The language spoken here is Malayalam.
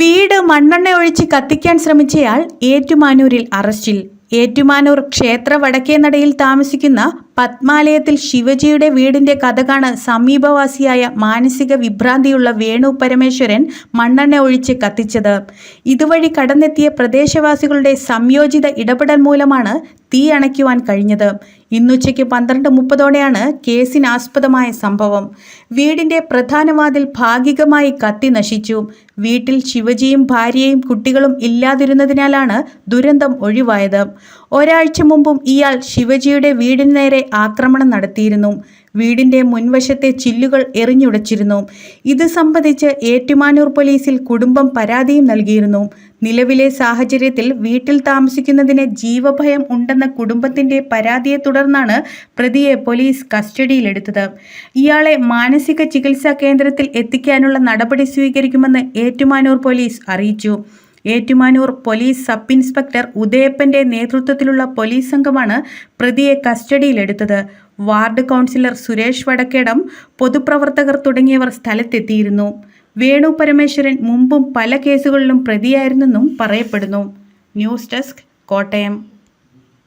വീട് മണ്ണെണ്ണ ഒഴിച്ച് കത്തിക്കാൻ ശ്രമിച്ചയാൾ ഏറ്റുമാനൂരിൽ അറസ്റ്റിൽ. ഏറ്റുമാനൂർ ക്ഷേത്ര വടക്കേനടയിൽ താമസിക്കുന്ന പത്മാലയത്തിൽ ശിവജിയുടെ വീടിന്റെ കഥ കഥകാണ് സമീപവാസിയായ മാനസിക വിഭ്രാന്തിയുള്ള വേണു പരമേശ്വരൻ മണ്ണെണ്ണ ഒഴിച്ച് കത്തിച്ചത്. ഇതുവഴി കടന്നെത്തിയ പ്രദേശവാസികളുടെ സംയോജിത ഇടപെടൽ മൂലമാണ് തീ അണയ്ക്കുവാൻ കഴിഞ്ഞത്. ഇന്നുച്ചയ്ക്ക് പന്ത്രണ്ട് മുപ്പതോടെയാണ് കേസിനാസ്പദമായ സംഭവം. വീടിന്റെ പ്രധാനവാതിൽ ഭാഗികമായി കത്തി നശിച്ചു. വീട്ടിൽ ശിവജിയും ഭാര്യയും കുട്ടികളും ഇല്ലാതിരുന്നതിനാലാണ് ദുരന്തം ഒഴിവായത്. ഒരാഴ്ച മുമ്പും ഇയാൾ ശിവജിയുടെ വീടിന് നേരെ ആക്രമണം നടത്തിയിരുന്നു. വീടിന്റെ മുൻവശത്തെ ചില്ലുകൾ എറിഞ്ഞുടച്ചിരുന്നു. ഇത് സംബന്ധിച്ച് ഏറ്റുമാനൂർ പോലീസിൽ കുടുംബം പരാതിയും നൽകിയിരുന്നു. നിലവിലെ സാഹചര്യത്തിൽ വീട്ടിൽ താമസിക്കുന്നതിന് ജീവഭയം ഉണ്ടെന്ന കുടുംബത്തിന്റെ പരാതിയെ തുടർന്നാണ് പ്രതിയെ പോലീസ് കസ്റ്റഡിയിലെടുത്തത്. ഇയാളെ മാനസിക ചികിത്സാ കേന്ദ്രത്തിൽ എത്തിക്കാനുള്ള നടപടി സ്വീകരിക്കുമെന്ന് ഏറ്റുമാനൂർ പോലീസ് അറിയിച്ചു. ഏറ്റുമാനൂർ പോലീസ് സബ് ഇൻസ്പെക്ടർ ഉദയപ്പന്റെ നേതൃത്വത്തിലുള്ള പോലീസ് സംഘമാണ് പ്രതിയെ കസ്റ്റഡിയിലെടുത്തത്. വാർഡ് കൗൺസിലർ സുരേഷ് വടക്കേടം പൊതുപ്രവർത്തകർ തുടങ്ങിയവർ സ്ഥലത്തെത്തിയിരുന്നു. വേണു പരമേശ്വരൻ മുമ്പും പല കേസുകളിലും പ്രതിയായിരുന്നെന്നും പറയപ്പെടുന്നു. News desk Kottayam.